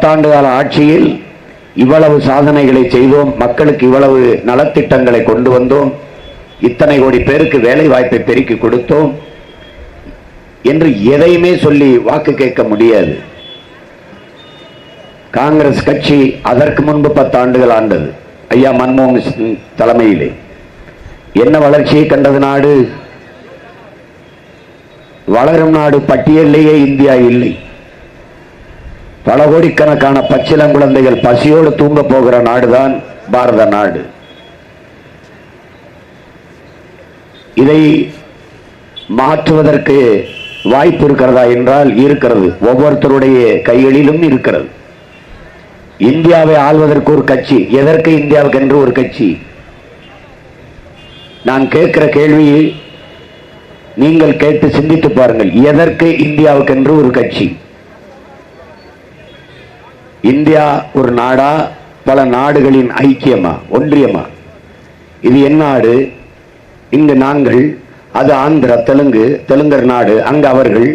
பத்தாண்டு கால ஆட்சியில் இவ்வளவு சாதனைகளை செய்தோம் மக்களுக்கு இவ்வளவு நலத்திட்டங்களை கொண்டு வந்தோம் இத்தனை கோடி பேருக்கு வேலை வாய்ப்பை பெருக்கி கொடுத்தோம் என்று எதையுமே சொல்லி வாக்கு கேட்க முடியாது. காங்கிரஸ் கட்சி அதற்கு முன்பு பத்தாண்டுகள் ஆண்டது. ஐயா மன்மோகன் சிங் தலைமையிலே. என்ன வளர்ச்சியை கண்டது நாடு? வளரும் நாடு பட்டியலிலேயே இந்தியா இல்லை. பல கோடிக்கணக்கான பச்சிளங்குழந்தைகள் பசியோடு தூங்க போகிற நாடுதான் பாரத நாடு. இதை மாற்றுவதற்கு வாய்ப்பு இருக்கிறதா என்றால் இருக்கிறது. ஒவ்வொருத்தருடைய கைகளிலும் இருக்கிறது. இந்தியாவை ஆள்வதற்கு ஒரு கட்சி எதற்கு இந்தியாவுக்கு என்று ஒரு கட்சி? நான் கேட்கிற கேள்வி நீங்கள் கேட்டு சிந்தித்து பாருங்கள். எதற்கு இந்தியாவுக்கு என்று ஒரு கட்சி? இந்தியா ஒரு நாடா பல நாடுகளின் ஐக்கியமா ஒன்றியமா? இது என் நாடு இங்கு நாங்கள் அது ஆந்திரா தெலுங்கு தெலுங்கர் நாடு அங்கு அவர்கள்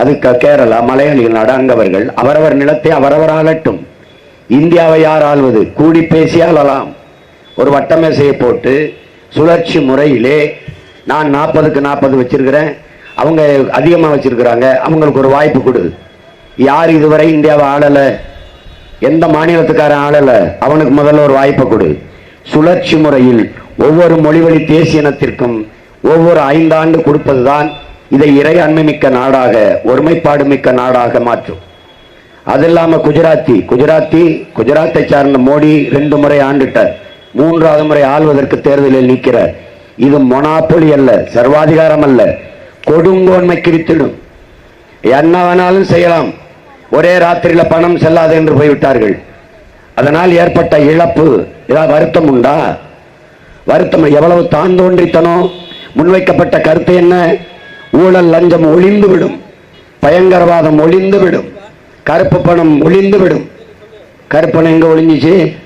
அது கேரளா மலையாளிகள் நாடு அங்கு அவர்கள் அவரவர் நிலத்தை அவரவர் ஆளட்டும் இந்தியாவை யார் ஆள்வது கூடி பேசி ஆளலாம் ஒரு வட்டமேசையை போட்டு சுழற்சி முறையிலே நான் நாற்பதுக்கு நாற்பது வச்சிருக்கிறேன். அவங்க அதிகமாக வச்சிருக்கிறாங்க. அவங்களுக்கு ஒரு வாய்ப்பு கொடு. யார் இதுவரை இந்தியாவை ஆளலை? எந்த மாநிலத்துக்காரன் ஆளல அவனுக்கு முதல்ல ஒரு வாய்ப்பை கொடு. சுழற்சி முறையில் ஒவ்வொரு மொழிவழி தேசிய இனத்திற்கும் ஒவ்வொரு ஐந்தாண்டு கொடுப்பதுதான் இதை இறையாண்மை மிக்க நாடாக ஒருமைப்பாடு மிக்க நாடாக மாற்றும். அது இல்லாம குஜராத்தி குஜராத்தி குஜராத்தை சார்ந்த மோடி ரெண்டு முறை ஆண்டுட்டார். மூன்றாவது முறை ஆள்வதற்கு தேர்தலில் நிற்கிறார். இது மொனாப்பொலி அல்ல சர்வாதிகாரம் அல்ல. கொடுங்கோன்மை வித்திடும் என்ன வேணாலும் செய்யலாம். ஒரே ராத்திரியில பணம் செல்லாது என்று போய்விட்டார்கள். அதனால் ஏற்பட்ட இழப்பு ஏதாவது வருத்தம் உண்டா? வருத்தம் எவ்வளவு தான் தோன்றித்தனம் முன்வைக்கப்பட்ட கருத்து என்ன? ஊழல் லஞ்சம் ஒளிந்து விடும். பயங்கரவாதம் ஒளிந்துவிடும் கருப்பு பணம் ஒளிந்து விடும். கருப்பு பணம் எங்க ஒளிஞ்சிச்சு?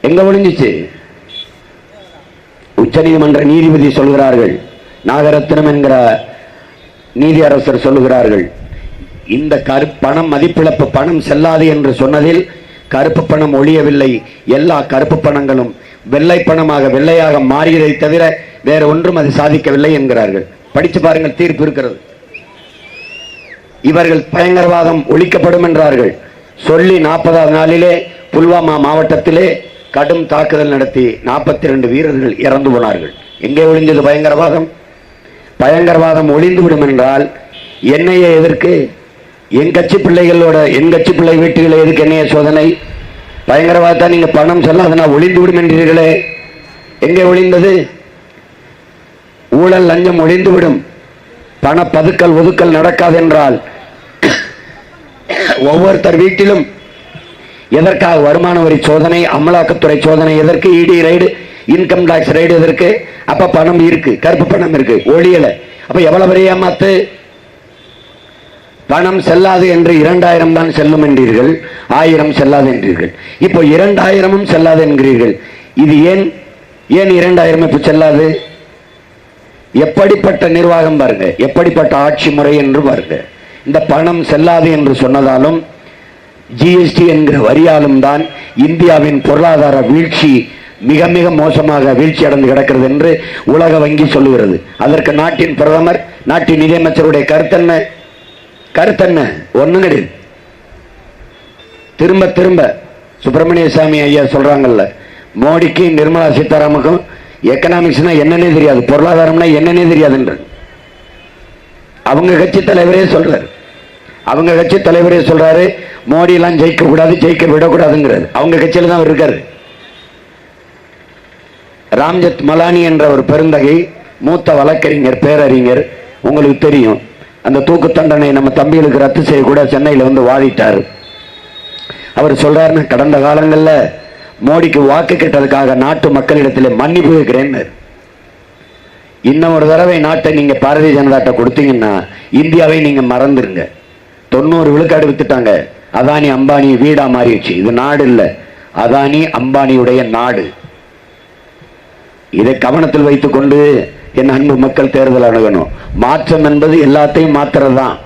எங்க ஒளிஞ்சிச்சு? உச்சநீதிமன்ற நீதிபதி சொல்கிறார்கள். நாகரத்னம் என்கிற நீதியரசர் சொல்லுகிறார்கள். இந்த கருப்பு பணம் மதிப்பிழப்பு பணம் செல்லாது என்று சொன்னதில் கருப்பு பணம் ஒழியவில்லை. எல்லா கருப்பு பணங்களும் வெள்ளை பணமாக வெள்ளையாக மாறியதை தவிர வேற ஒன்றும் அது சாதிக்கவில்லை என்கிறார்கள். படித்து பாருங்கள் தீர்ப்பு இருக்கிறது. இவர்கள் பயங்கரவாதம் ஒழிக்கப்படும் என்றார்கள். சொல்லி நாற்பதாவது நாளிலே புல்வாமா மாவட்டத்திலே கடும் தாக்குதல் நடத்தி நாற்பத்தி ரெண்டு வீரர்கள் இறந்து போனார்கள். எங்கே ஒளிஞ்சது பயங்கரவாதம்? பயங்கரவாதம் ஒளிந்து விடும் என்றால் என்னைய எதற்கு என் கட்சி பிள்ளைகளோட என் கட்சி பிள்ளை வீட்டுகளை எதுக்கு என்னைய சோதனை? பயங்கரவாதத்தை நீங்கள் பணம் செல்லாதனா ஒளிந்து விடும் என்றீர்களே? எங்கே ஒளிந்தது? ஊழல் லஞ்சம் ஒளிந்து விடும். பண பதுக்கல் ஒதுக்கல் நடக்காது என்றால் ஒவ்வொருத்தர் வீட்டிலும் எதற்காக வருமான வரி சோதனை அமலாக்கத்துறை சோதனை எதற்கு இடி ரைடு இன்கம் டாக்ஸ் ரைடு எதற்கு? அப்போ பணம் இருக்கு கருப்பு பணம் இருக்கு ஒழியலை அப்போ எவ்வளவு பெரிய ஏமாத்து? பணம் செல்லாது என்று இரண்டாயிரம் தான் செல்லும் என்றீர்கள் ஆயிரம் செல்லாது என்றீர்கள். இப்போ இரண்டாயிரமும் செல்லாது என்கிறீர்கள். இது ஏன் ஏன் இரண்டாயிரம் இப்போ செல்லாது? எப்படிப்பட்ட நிர்வாகம் பாருங்க எப்படிப்பட்ட ஆட்சி முறை என்று பாருங்க. இந்த பணம் செல்லாது என்று சொன்னதாலும் ஜிஎஸ்டி என்கிற வரியாலும் தான் இந்தியாவின் பொருளாதார வீழ்ச்சி மிக மிக மோசமாக வீழ்ச்சி அடைந்து கிடக்கிறது என்று உலக வங்கி சொல்லுகிறது. அதற்கு நாட்டின் பிரதமர் நாட்டின் நிதியமைச்சருடைய கருத்து என்ன ஒன்றும் கிடையாது திரும்ப திரும்ப சுப்பிரமணிய சாமி ஐயா சொல்றாங்கல்ல மோடிக்கு நிர்மலா சீதாராமுக்கும் எக்கனாமிக்ஸ்னா என்னன்னே தெரியாது பொருளாதாரம்னா என்னன்னே தெரியாதுன்ற. அவங்க கட்சி தலைவரே சொல்றாரு. அவங்க கட்சி தலைவரே சொல்றாரு மோடி எல்லாம் ஜெயிக்க கூடாது ஜெயிக்க விடக்கூடாதுங்கிறாரு. அவங்க கட்சியில தான் அவர் இருக்காரு. ராம்ஜத் மலானி என்ற ஒரு பெருந்தகை மூத்த வழக்கறிஞர் பேரறிஞர் உங்களுக்கு தெரியும். அந்த தூக்கு தண்டனை நம்ம தம்பிகளுக்கு ரத்து செய்ய கூட வந்து வாதிட்டார். அவர் சொல்றாருன்னு கடந்த காலங்களில் மோடிக்கு வாக்கு கேட்டதுக்காக நாட்டு மக்களிடத்தில் மன்னிப்பு கேட்கிறேன்னு. இன்னும் ஒரு தடவை நாட்டை நீங்க பாரதிய ஜனதாட்ட கொடுத்தீங்கன்னா இந்தியாவை நீங்க மறந்துருங்க. தொண்ணூறு விழுக்காடு வித்துட்டாங்க. அதானி அம்பானி வீடா மாறிடுச்சு. இது நாடு இல்லை. அதானி அம்பானியுடைய நாடு. இதை கவனத்தில் வைத்துக்கொண்டு என் அன்பு மக்கள் தேர்தல் அணுகணும். மாற்றம் என்பது எல்லாத்தையும் மாத்துறது தான்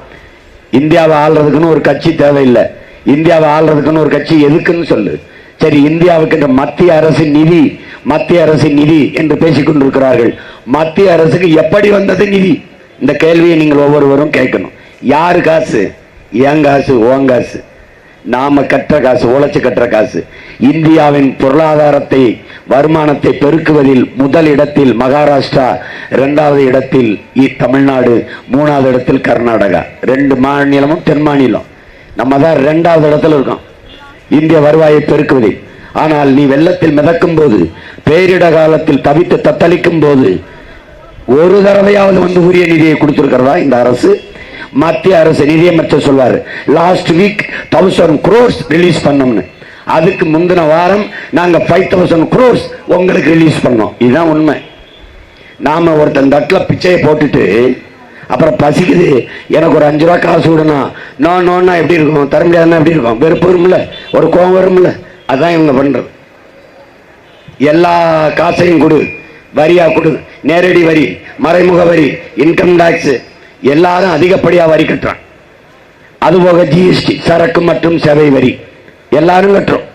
இந்தியாவை ஆள்றதுக்குன்னு ஒரு கட்சி தேவையில்லை. இந்தியாவை ஆள்றதுக்குன்னு ஒரு கட்சி எதுக்குன்னு சொல்லு. சரி இந்தியாவுக்கு இந்த மத்திய அரசின் நிதி மத்திய அரசின் நிதி என்று பேசிக் கொண்டிருக்கிறார்கள். மத்திய அரசுக்கு எப்படி வந்தது நிதி? இந்த கேள்வியை நீங்கள் ஒவ்வொருவரும் கேட்கணும். யாரு காசு? என் காசு? ஓன் காசு. நாம கற்ற காசு உழைச்சு கற்ற காசு. இந்தியாவின் பொருளாதாரத்தை வருமானத்தை பெருக்குவதில் முதல் இடத்தில் மகாராஷ்டிரா இரண்டாவது இடத்தில் இ- தமிழ்நாடு மூணாவது இடத்தில் கர்நாடகா. ரெண்டு மாநிலமும் தென் மாநிலம். நம்ம தான் ரெண்டாவது இடத்துல இருக்கோம். இந்திய வருவாயை பெருக்குவதில். ஆனால் நீ வெள்ளத்தில் மிதக்கும் போது பேரிட காலத்தில் தவித்து தத்தளிக்கும் போது ஒரு தடவையாவது வந்து உரிய நிதியை கொடுத்திருக்கிறதா இந்த அரசு? மத்திய அரசு நிதியமைச்சர் சொல்வாரு last week thousand crores release பண்ணோம்னு. அதுக்கு முந்தின வாரம் நாங்க ஃபைவ் தௌசண்ட் குரோர்ஸ் உங்களுக்கு ரிலீஸ் பண்ணோம். இதுதான் உண்மை. நாம ஒருத்தன் தட்டில் பிச்சையை போட்டுட்டு அப்புறம் பசிக்குது எனக்கு ஒரு அஞ்சு ரூபா காசு விடணும் நோ நோன்னா எப்படி இருக்கும்? தர முடியாதுன்னா எப்படி இருக்கும்? வெறுப்பு வரும்ல? ஒரு கோவம் வரும்ல? அதான் இவங்க பண்றது. எல்லா காசையும் கொடு. வரியா கொடு. நேரடி வரி மறைமுக வரி இன்கம் டாக்ஸ் எல்லாரும் அதிகப்படியா வரி கட்டுறான். அதுபோக ஜிஎஸ்டி சரக்கு மற்றும் சேவை வரி. எல்லாரும் கட்டுறோம்.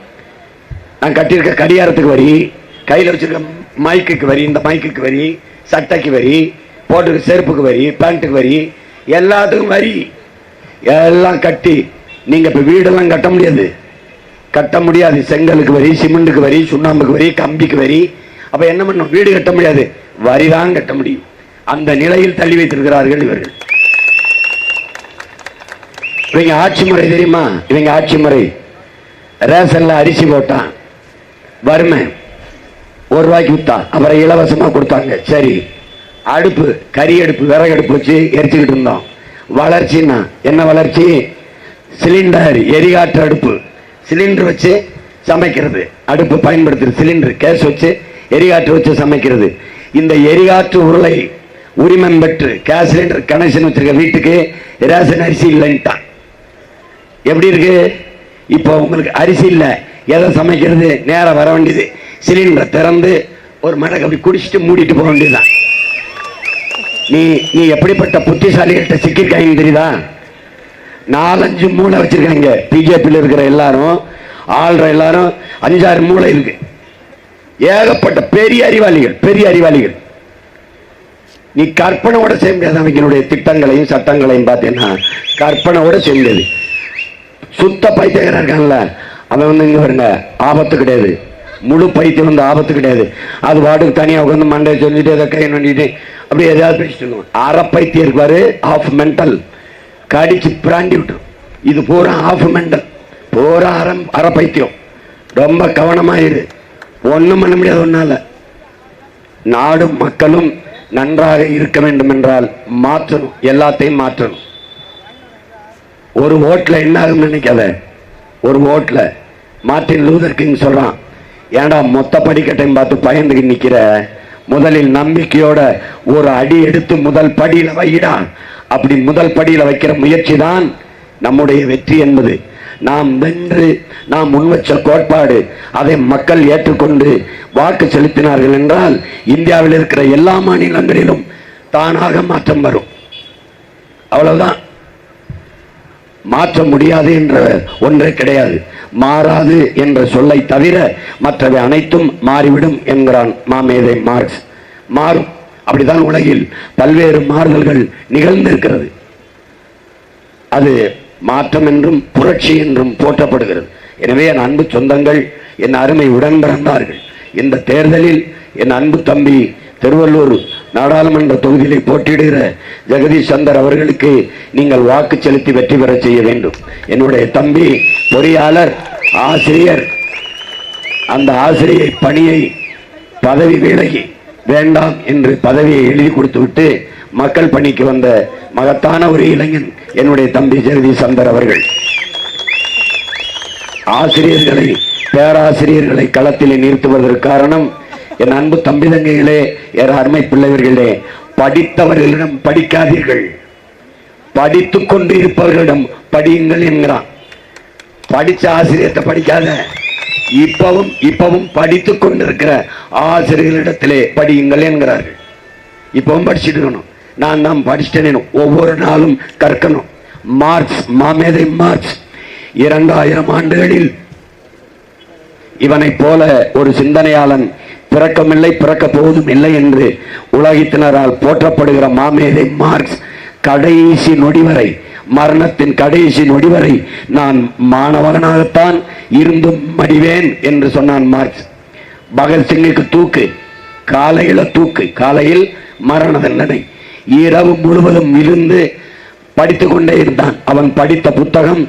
நான் கட்டியிருக்க கடிகாரத்துக்கு வரி கையில் வச்சிருக்க மைக்குக்கு வரி இந்த மைக்குக்கு வரி சட்டைக்கு வரி போட்டுக்கு செருப்புக்கு வரி பேண்ட்டுக்கு வரி எல்லாத்துக்கும் வரி. எல்லாம் கட்டி நீங்கள் இப்போ வீடெல்லாம் கட்ட முடியாது. கட்ட முடியாது. செங்கலுக்கு வரி சிமெண்ட்டுக்கு வரி சுண்ணாம்புக்கு வரி கம்பிக்கு வரி. அப்போ என்ன பண்ணும் வீடு கட்ட முடியாது. வரி தான் கட்ட முடியும். அந்த நிலையில் தள்ளி வைத்திருக்கிறார்கள் இவர்கள். இவங்க ஆட்சி முறை தெரியுமா? இவங்க ஆட்சி முறை. ரேஷன்ல அரிசி போட்டான். வறுமை. ஒரு ரூபாய்க்கு வித்தான் அப்புறம் இலவசமா கொடுத்தாங்க. சரி. அடுப்பு கறி அடுப்பு விறகு அடுப்பு வச்சு எரிச்சுக்கிட்டு இருந்தோம். வளர்ச்சின்னா என்ன வளர்ச்சி? சிலிண்டர் எரிகாற்று அடுப்பு. சிலிண்டர் வச்சு சமைக்கிறது. அடுப்பு பயன்படுத்துறது சிலிண்டர் கேஸ் வச்சு எரிகாற்று வச்சு சமைக்கிறது. இந்த எரிகாற்று உருளை உரிமம் பெற்று கேஸ் சிலிண்டர் கனெக்ஷன் வச்சிருக்க வீட்டுக்கு ரேஷன் அரிசி இல்லைன்ட்டான் எப்படி இருக்கு? இப்போ உங்களுக்கு அரிசி இல்லை. எதை சமைக்கிறது? நேரம் வர வேண்டியது. சிலிண்டரை திறந்து ஒரு மடக்கு அப்படி குடிச்சிட்டு மூடிட்டு போக வேண்டியதுதான். நீ நீ எப்படிப்பட்ட புத்திசாலிகிட்ட சிக்கிருக்காங்கன்னு தெரியுதா? நாலஞ்சு மூளை வச்சிருக்காங்க பிஜேபியில் இருக்கிற எல்லாரும் ஆள்ற எல்லாரும் அஞ்சாறு மூளை இருக்கு. ஏகப்பட்ட பெரிய அறிவாளிகள் பெரிய அறிவாளிகள். நீ கற்பனையோட செய்ய முடியாது? அவங்களுடைய திட்டங்களையும் சட்டங்களையும் பார்த்தீங்கன்னா கற்பனையோட செய்ய முடியாது. சுத்த பைத்தியக்காரன் இருக்கான்ல அவன் வந்து இங்கே பாருங்க ஆபத்து கிடையாது. முழு பைத்தியம் வந்து ஆபத்து கிடையாது. அது பாட்டுக்கு தனியாக உட்காந்து மண்டை சொல்லிட்டு அதை கை நோண்டிட்டு அப்படியே எதாவது பேசிட்டு இருக்கணும் அரை பைத்தியம் இருப்பாரு ஆஃப் மென்டல் கடிச்சு பிராண்டி விட்டுரும் இது பூரா ஆஃப் மென்டல் பூரா அறம் அரை பைத்தியம். ரொம்ப கவனமாயிரு ஒண்ணும் பண்ண முடியாது ஒன்னால நாடும் மக்களும் நன்றாக இருக்க வேண்டும் என்றால் மாற்றணும். எல்லாத்தையும் மாற்றணும். ஒரு ஓட்டில் என்ன ஆகும்னு நினைக்காத. ஒரு ஓட்டில் மார்ட்டின் லூதர் கிங் சொல்கிறான் ஏன்டா மொத்த படிக்கட்டையும் பார்த்து பயந்துக்கு நிற்கிற முதலில் நம்பிக்கையோட ஒரு அடி எடுத்து முதல் படியில் வையிடான் அப்படி முதல் படியில் வைக்கிற முயற்சி தான் நம்முடைய வெற்றி என்பது. நாம் வென்று நாம் முன்வச்ச கோட்பாடு அதை மக்கள் ஏற்றுக்கொண்டு வாக்கு செலுத்தினார்கள் என்றால் இந்தியாவில் இருக்கிற எல்லா மாநிலங்களிலும் தானாக மாற்றம் வரும். அவ்வளவுதான். மாற்ற முடியாது என்ற ஒன்றே கிடையாது. மாறாது என்ற சொல்லை தவிர மற்றவை அனைத்தும் மாறிவிடும் என்கிறான் மாமேதை மார்க்ஸ். மாறும். அப்படிதான் உலகில் பல்வேறு மாறுதல்கள் நிகழ்ந்திருக்கிறது. அது மாற்றம் என்றும் புரட்சி என்றும் போற்றப்படுகிறது. எனவே என் அன்பு சொந்தங்கள் என் அருமை உடன் பிறந்தார்கள் இந்த தேர்தலில் என் அன்பு தம்பி திருவள்ளூர் நாடாளுமன்ற தொகுதியிலே போட்டியிடுகிற ஜெகதீஷ் சந்தர் அவர்களுக்கு நீங்கள் வாக்கு செலுத்தி வெற்றி பெற செய்ய வேண்டும். என்னுடைய தம்பி பொறியாளர் ஆசிரியர் அந்த ஆசிரியை பணியை பதவி விலகி வேண்டாம் என்று பதவியை எழுதி கொடுத்துவிட்டு மக்கள் பணிக்கு வந்த மகத்தான ஒரு இளைஞன் என்னுடைய தம்பி ஜெகதி சந்தர் அவர்கள். ஆசிரியர்களை பேராசிரியர்களை களத்திலே நிறுத்துவதற்கு காரணம் என் அன்பு தம்பி தங்கைகளே என் அருமை பிள்ளைவர்களே படித்தவர்களிடம் படிக்காதீர்கள். படித்துக் கொண்டு இருப்பவர்களிடம் படியுங்கள் என்கிறான். படிச்ச ஆசிரியத்தை படிக்காத. இப்பவும் இப்பவும் படித்துக் கொண்டிருக்கிற ஆசிரியர்களிடத்திலே படியுங்கள் என்கிறார்கள். இப்பவும் படிச்சுட்டு இருக்கணும். நான் தான் படிச்சிட்டேன் ஒவ்வொரு நாளும் கற்கணும். மார்க்ஸ் மாமேதை மார்க்ஸ் இரண்டாயிரம் ஆண்டுகளில் இவனைப் போல ஒரு சிந்தனையாளன் பிறக்கமில்லை பிறக்க போவதும் இல்லை என்று உலகத்தினரால் போற்றப்படுகிற மாமேதை மார்க்ஸ் கடைசி நொடி வரை மரணத்தின் கடைசி நொடி வரை நான் மாணவனாகத்தான் இருந்தும் மடிவேன் என்று சொன்னான் மார்க்ஸ் பகத்சிங்குக்கு தூக்கு காலையில தூக்கு. காலையில் மரண தண்டனை. இரவு முழுவதும் இருந்து படித்துக்கொண்டே இருந்தான். அவன் படித்த புத்தகம்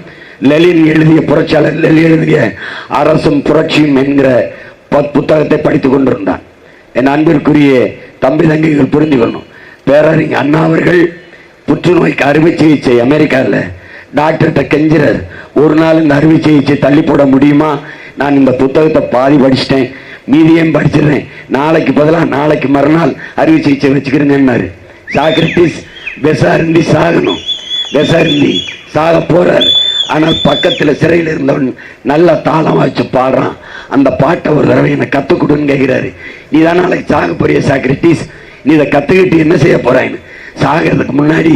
லெலின் எழுதிய புரட்சியாளர் லெலின் எழுதிய அரசும் புரட்சியும் என்கிற புத்தகத்தை படித்துக் கொண்டிருந்தான். என் அன்பிற்குரிய தம்பி தங்கைகள் புரிஞ்சுக்கணும் பேரறிஞர் அண்ணா அவர்கள் புற்றுநோய்க்கு அறுவை சிகிச்சை அமெரிக்காவில் டாக்டர்கிட்ட கெஞ்சிறார் ஒரு நாள் இந்த அறுவை சிகிச்சை தள்ளி போட முடியுமா? நான் இந்த புத்தகத்தை பாதி படிச்சிட்டேன் மீதியும் படிச்சிடுறேன். நாளைக்கு பதிலாக நாளைக்கு மறுநாள் அறுவை சிகிச்சை வச்சுக்கிறேங்கன்னாரு சாக்ரட்டிஸ் விசாரணி சாகணும். விசாரணி சாக போறார். ஆனால் பக்கத்துல சிறையில் இருந்தவன் நல்ல தாளம் வச்சு பாடுறான். அந்த பாட்டை ஒரு தடவை என்னை கற்றுக் கொடுன்னு கேட்கிறாரு நீ தான் நாளைக்கு சாக போறிய சாக்ரட்டிஸ் நீ இதை கத்துக்கிட்டு என்ன செய்ய போறான்னு சாகிறதுக்கு முன்னாடி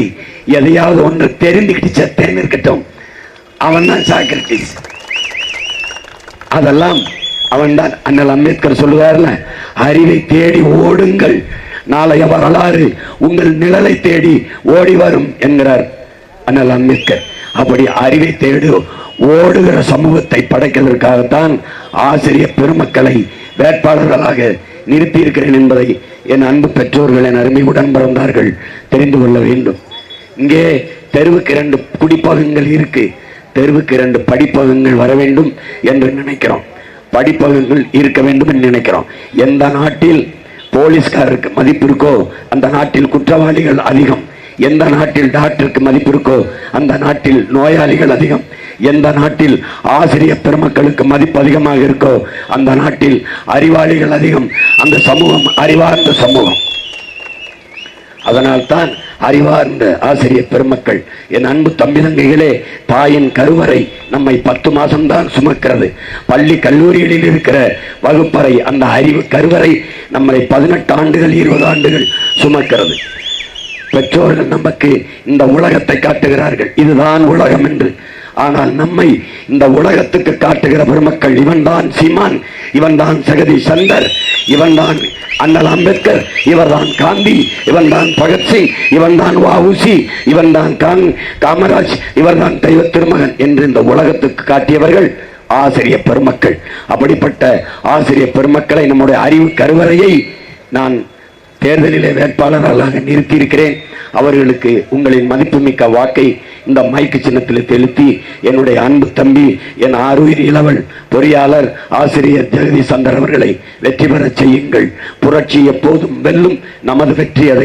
எதையாவது ஒன்று தெரிந்துக்கிட்டு செத்தேன்னு இருக்கட்டும். அவன் தான் சாக்ரட்டிஸ் அதெல்லாம் அவன்தான் அண்ணல் அம்பேத்கர் சொல்லுவார்ல அறிவை தேடி ஓடுங்கள். நாளைய வரலாறு உங்கள் நிழலை தேடி ஓடி வரும் என்கிறார் அண்ணல் அம்பேத்கர். அப்படி அறிவை தேடு ஓடுகிற சமூகத்தை படைக்கிறதற்காகத்தான் ஆசிரியர் பெருமக்களை வேட்பாளர்களாக நிறுத்தியிருக்கிறேன் என்பதை என் அன்பு பெற்றோர்கள் என் அருமை உடன் பிறந்தார்கள் தெரிந்து கொள்ள வேண்டும். இங்கே தெருவுக்கு இரண்டு குடிப்பகங்கள் இருக்கு. தெருவுக்கு இரண்டு படிப்பகங்கள் வர வேண்டும் என்று நினைக்கிறோம். படிப்பகங்கள் இருக்க வேண்டும் என்று நினைக்கிறோம். எந்த நாட்டில் போலீஸ்காரருக்கு மதிப்பு இருக்கோ அந்த நாட்டில் குற்றவாளிகள் அதிகம். எந்த நாட்டில் டாக்டருக்கு மதிப்பு இருக்கோ அந்த நாட்டில் நோயாளிகள் அதிகம். எந்த நாட்டில் ஆசிரியர் பெருமக்களுக்கு மதிப்பு அதிகமாக இருக்கோ அந்த நாட்டில் அறிவாளிகள் அதிகம். அந்த சமூகம் அறிவார்ந்த சமூகம். அதனால்தான் அறிவார்ந்த ஆசிரியர் பெருமக்கள் என் அன்பு தம்பி தங்கைகளே தாயின் கருவறை நம்மை பத்து மாசம்தான் சுமக்கிறது. பள்ளி கல்லூரிகளில் இருக்கிற வகுப்பறை அந்த அறிவு கருவறை நம்மை பதினெட்டு ஆண்டுகள் இருபது ஆண்டுகள் சுமக்கிறது. பெற்றோர்கள் நமக்கு இந்த உலகத்தை காட்டுகிறார்கள். இதுதான் உலகம் என்று ஆனால் நம்மை இந்த உலகத்துக்கு காட்டுகிற பெருமக்கள் இவன்தான் சீமான் இவன்தான் சகதி சந்தர் இவன்தான் அண்ணல் அம்பேத்கர் இவர்தான் காந்தி இவன்தான் பகத்சிங் இவன்தான் வஉசி இவன்தான் காங் காமராஜ் இவர்தான் தெய்வ திருமகன் என்று இந்த உலகத்துக்கு காட்டியவர்கள் ஆசிரியர் பெருமக்கள். அப்படிப்பட்ட ஆசிரியர் பெருமக்களை நம்முடைய அறிவு கருவறையை நான் தேர்தலிலே வேட்பாளர்களாக நிறுத்தியிருக்கிறேன். அவர்களுக்கு உங்களின் மதிப்புமிக்க வாக்கை இந்த மைக்கு சின்னத்தில் செலுத்தி என்னுடைய அன்பு தம்பி என் ஆறுயிர் இளவல் பொறியாளர் ஆசிரியர் ஜெகதீஷ் சந்தர் அவர்களை வெற்றி பெறச் செய்யுங்கள். புரட்சி எப்போதும் வெல்லும் நமது வெற்றி அதை